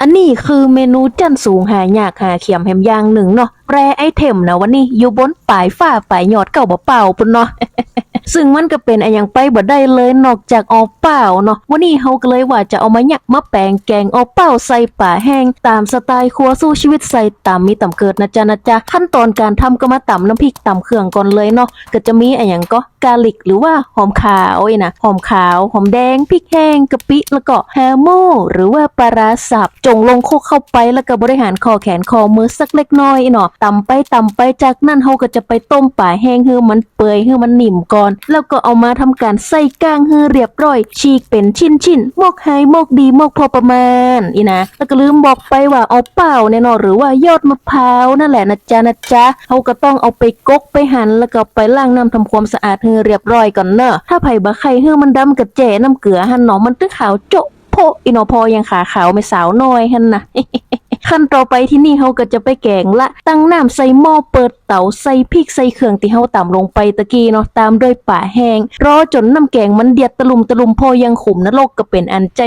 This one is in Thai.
อันนี้คือเมนูจันสูงหายากหาเขียมแฮมย่างหนึ่งเนาะแปรไอเทมนะวันนี้อยู่บนปลายฝ้าปลายยอดเก่าบ่เป่าปุ่นเนาะซึ่งมันก็เป็นอะหยังไปบ่ได้เลยนอกจากเอาเป้าเนาะวันนี้เฮาก็เลยว่าจะเอามาหยักมาแปลงแกงเอาเป้าใส่ป่าแห้งตามสไตล์ครัวสู้ชีวิตใส่ตามมีต่ำเกิดนะจ๊ะนะจ๊ะขั้นตอนการทำก็มาตำน้ำพริกตำเครื่องก่อนเลยเนาะก็จะมีอะหยังก็กาลิกหรือว่าหอมขาวอ้นะหอมขาวหอมแดงพริกแห้งกะปิแล้วก็แฮโมหรือว่าปลาร้าสับจงลงโคกเข้าไปแล้วก็บริหารคอแขนคอมือสักเล็กน้อยเนาะตำไปตำไปจากนั้นเฮาก็จะไปต้มป่าแห้งให้มันเปื่อยให้มันนิ่มก่อน แล้วก็เอามาทำการใส่ก้างให้เรียบร้อย ฉีกเป็นชิ้นชิ้นมกไฮมกดีมกพอประมาณอีนะแล้วก็ลืมบอกไปว่าเอาเปล่าเนี่ยเนหรือว่ายอดมะพร้าวนั่นแหละนะจ๊ะนะจ๊ะเฮาก็ต้องเอาไปกกไปหั่นแล้วก็ไปล้างน้ำทำความสะอาดให้เรียบร้อยก่อนเนอะถ้าไผ่บะไข่เฮือมันดำกับแจ่น้ำเกลือหันหนอมันตึกขาวโจ๊ะโพอินอพอยังขาขาวไม่สาวน้อยหันนะขั้นต่อไปที่นี่เขาก็จะไปแกงละ ตั้งน้ำใส่หม้อเปิดเตาใส่พริกใส่เครื่องที่เขาตำลงไปตะกี้เนาะตามด้วยป่าแห้งรอจนน้ำแกงมันเดือดตะลุมตะลุมพอยังขุมนรกก็เป็นอันใจ